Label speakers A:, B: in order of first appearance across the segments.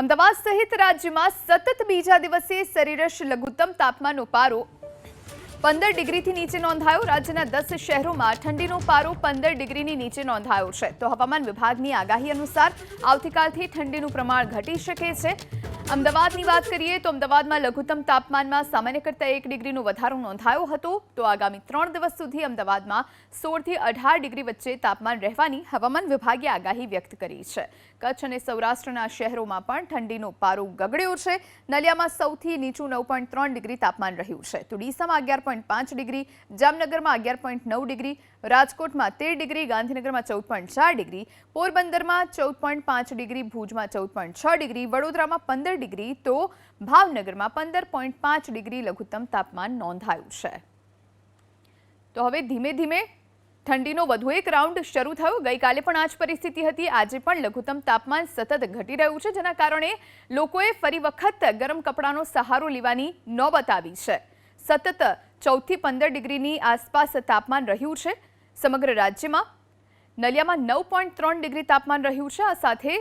A: અમદાવાદ સહિત રાજ્યમાં સતત બીજા દિવસે સરેરાશ લઘુત્તમ તાપમાનનો પારો પંદર ડિગ્રીથી નીચે નોંધાયો. રાજ્યના દસ શહેરોમાં ઠંડીનો પારો પંદર ડિગ્રીની નીચે નોંધાયો છે. તો હવામાન વિભાગની આગાહી અનુસાર આવતીકાલથી ઠંડીનું પ્રમાણ ઘટી શકે છે. અમદાવાદની વાત કરીએ તો અમદાવાદમાં લઘુત્તમ તાપમાનમાં સામાન્ય કરતાં એક ડિગ્રીનો વધારો નોંધાયો હતો. તો આગામી ત્રણ દિવસ સુધી અમદાવાદમાં સોળથી અઢાર ડિગ્રી વચ્ચે તાપમાન રહેવાની હવામાન વિભાગે આગાહી વ્યક્ત કરી છે. કચ્છ અને સૌરાષ્ટ્રના શહેરોમાં પણ ઠંડીનો પારો ગગડ્યો છે. નલિયામાં સૌથી નીચું નવ ત્રણ ડિગ્રી તાપમાન રહ્યું છે. તો ડીસામાં અગિયાર પાંચ ડિગ્રી, જામનગરમાં અગિયાર પોઈન્ટ નવ ડિગ્રી, રાજકોટમાં તેર ડિગ્રી, ગાંધીનગરમાં ચૌદ ચાર ડિગ્રી, પોરબંદરમાં ચૌદ પોઈન્ટ પાંચ ડિગ્રી, ભુજમાં ચૌદ છ ડિગ્રી, વડોદરામાં પંદર ડિગ્રી, તો ભાવનગરમાં પંદર પોઈન્ટ પાંચ ડિગ્રી લઘુત્તમ તાપમાન નોંધાયું છે. તો હવે ધીમે ધીમે ઠંડીનો વધુ એક રાઉન્ડ શરૂ થયો. ગઈકાલે પણ આ જ પરિસ્થિતિ હતી. આજે પણ લઘુત્તમ તાપમાન સતત ઘટી રહ્યું છે, જેના કારણે લોકોએ ફરી વખત ગરમ કપડાનો સહારો લેવાની નોબત આવી છે. સતત ચૌદથી પંદર ડિગ્રીની આસપાસ તાપમાન રહ્યું છે. સમગ્ર રાજ્યમાં નલિયામાં નવ પોઈન્ટ ત્રણ ડિગ્રી તાપમાન રહ્યું છે. આ સાથે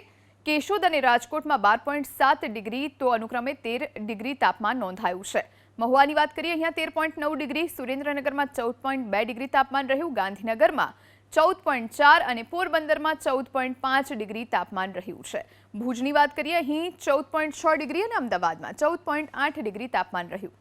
A: કેશોદ અને રાજકોટમાં બાર પોઈન્ટ સાત ડિગ્રી તો અનુક્રમે તેર ડિગ્રી તાપમાન નોંધાયું છે. મહુવાની વાત કરીએ, અહીંયા તેર પોઈન્ટ નવ ડિગ્રી, સુરેન્દ્રનગરમાં ચૌદ પોઈન્ટ બે ડિગ્રી તાપમાન રહ્યું, ગાંધીનગરમાં ચૌદ પોઈન્ટ ચાર અને પોરબંદરમાં ચૌદ પોઈન્ટ પાંચ ડિગ્રી તાપમાન રહ્યું છે. ભુજની વાત કરીએ, અહીં ચૌદ પોઈન્ટ છ ડિગ્રી અને અમદાવાદમાં ચૌદ પોઈન્ટ આઠ ડિગ્રી તાપમાન રહ્યું.